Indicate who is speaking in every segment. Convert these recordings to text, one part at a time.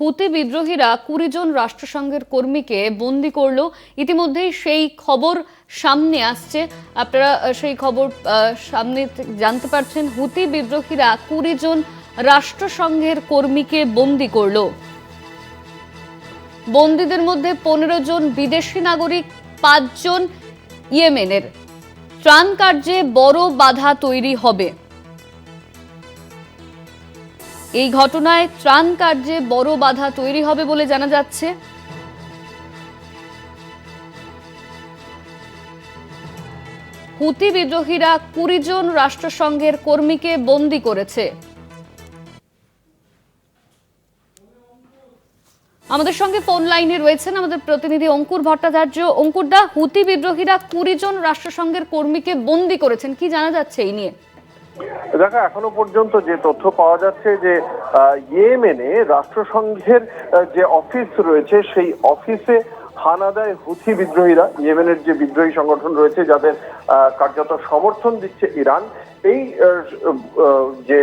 Speaker 1: হুতি বিদ্রোহীরা কুড়ি জন রাষ্ট্রসংঘের কর্মীকে বন্দি করল। ইতিমধ্যেই সেই খবর সামনে আসছে। আপনারা সেই খবর সামনে জানতে পারছেন, হুতি বিদ্রোহীরা কুড়ি জন রাষ্ট্রসংঘের কর্মীকে বন্দি করল। বন্দীদের মধ্যে পনেরো জন বিদেশি নাগরিক পাঁচজন ইয়েমেনের। ত্রাণ কার্যে বড় বাধা তৈরি হবে। এই ঘটনায় ত্রাণ কার্যে বড় বাধা তৈরি হবে বলে জানা যাচ্ছে। হুতি বিদ্রোহীরা কুড়ি জন রাষ্ট্রসংঘের কর্মীকে বন্দি করেছে। আমাদের সঙ্গে ফোন লাইনে রয়েছেন আমাদের প্রতিনিধি অঙ্কুর ভট্টাচার্য। অঙ্কুরদা হুতি বিদ্রোহীরা কুড়ি জন রাষ্ট্রসংঘের কর্মীকে বন্দি করেছেন, কি জানা যাচ্ছে এই নিয়ে?
Speaker 2: দেখো এখনও পর্যন্ত যে তথ্য পাওয়া যাচ্ছে যে ইয়েমেনে রাষ্ট্রসংঘের যে অফিস রয়েছে, সেই অফিসে হানা দেয় হুথি বিদ্রোহীরা। ইয়েমেনের যে বিদ্রোহী সংগঠন রয়েছে, যাদের কার্যত সমর্থন দিচ্ছে ইরান, এই যে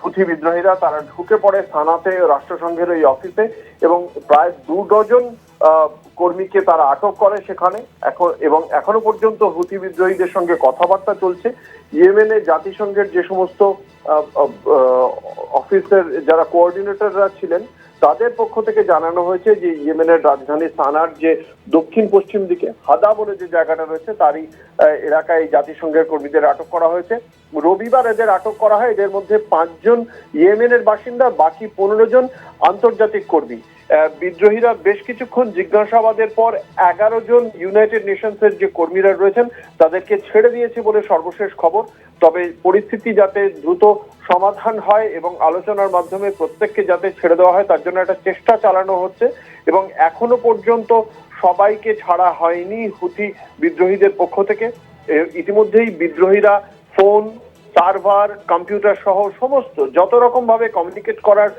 Speaker 2: হুথি বিদ্রোহীরা, তারা ঢুকে পড়ে সানাতে রাষ্ট্রসংঘের এই অফিসে এবং প্রায় দু ডজন কর্মীকে তারা আটক করে সেখানে। এখন, এবং এখনও পর্যন্ত হুথি বিদ্রোহীদের সঙ্গে কথাবার্তা চলছে। ইয়েমেনে জাতিসংঘের যে সমস্ত অফিসের যারা কোঅর্ডিনেটররা ছিলেন, তাদের পক্ষ থেকে জানানো হয়েছে যে ইয়েমেনের রাজধানী সানার যে দক্ষিণ পশ্চিম দিকে, হাদা বলে যে জায়গাটা রয়েছে, তারই এলাকায় জাতিসংঘের কর্মীদের আটক করা হয়েছে। রবিবার এদের আটক করা হয়। এদের মধ্যে পাঁচজন ইয়েমেনের বাসিন্দা, বাকি পনেরো জন আন্তর্জাতিক কর্মী। বিদ্রোহীরা বেশ কিছুক্ষণ জিজ্ঞাসাবাদের পর এগারো জন ইউনাইটেড নেশনসের যে কর্মীরা রয়েছেন, তাদেরকে ছেড়ে দিয়েছে বলে সর্বশেষ খবর। তবে পরিস্থিতি যাতে দ্রুত সমাধান হয় এবং আলোচনার মাধ্যমে প্রত্যেককে যাতে ছেড়ে দেওয়া হয়, তার জন্য একটা চেষ্টা চালানো হচ্ছে এবং এখনও পর্যন্ত সবাইকে ছাড়া হয়নি হুতি বিদ্রোহীদের পক্ষ থেকে। ইতিমধ্যেই বিদ্রোহীরা ফোন সার্ভার, কম্পিউটার সহ সমস্ত, যত রকম ভাবে কমিউনিকেট করার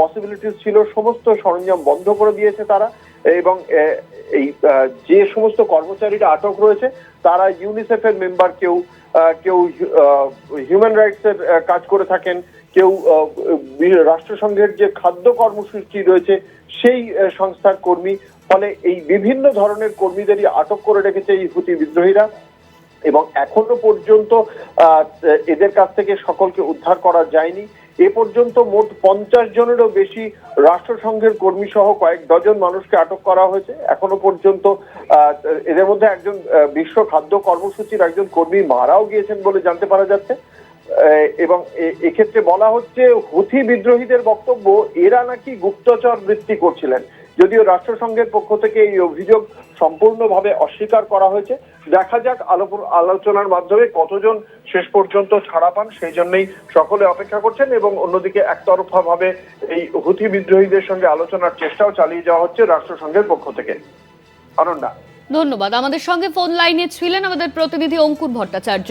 Speaker 2: পসিবিলিটিস ছিল, সমস্ত সরঞ্জাম বন্ধ করে দিয়েছে তারা। এবং এই যে সমস্ত কর্মচারীরা আটক রয়েছে, তারা ইউনিসেফের মেম্বার কেউ কেউ হিউম্যান রাইটস এর কাজ করে থাকেন, কেউ রাষ্ট্রসংঘের যে খাদ্য কর্মসূচি রয়েছে, সেই সংস্থার কর্মী। ফলে এই বিভিন্ন ধরনের কর্মীদেরই আটক করে রেখেছে এই হুতি বিদ্রোহীরা। এবং এখনও পর্যন্ত এদের কাছ থেকে সকলকে উদ্ধার করা যায়নি। এ পর্যন্ত মোট পঞ্চাশ জনেরও বেশি রাষ্ট্রসংঘের কর্মী সহ কয়েক ডজন মানুষকে আটক করা হয়েছে। এখনও পর্যন্ত এদের মধ্যে একজন বিশ্ব খাদ্য কর্মসূচির একজন কর্মী মারাও গিয়েছেন বলে জানতে পারা যাচ্ছে। এবং এক্ষেত্রে বলা হচ্ছে হুথি বিদ্রোহীদের বক্তব্য, এরা নাকি গুপ্তচর বৃত্তি করছিলেন। যদিও রাষ্ট্রসংঘের পক্ষ থেকে এই অভিযোগ সম্পূর্ণভাবে অস্বীকার করা হয়েছে। দেখা যাক আলোচনার মাধ্যমে কতজন শেষ পর্যন্ত ছাড়া পান, সেই জন্যই সকলে অপেক্ষা করছেন এবং অন্যদিকে একতরফা ভাবে এই হুথি বিদ্রোহীদের সঙ্গে আলোচনার চেষ্টাও চালিয়ে যাওয়া হচ্ছে রাষ্ট্রসংঘের পক্ষ থেকে। অনন্যা।
Speaker 1: ধন্যবাদ। আমাদের সঙ্গে ফোন লাইনে ছিলেন আমাদের প্রতিনিধি অঙ্কুর ভট্টাচার্য।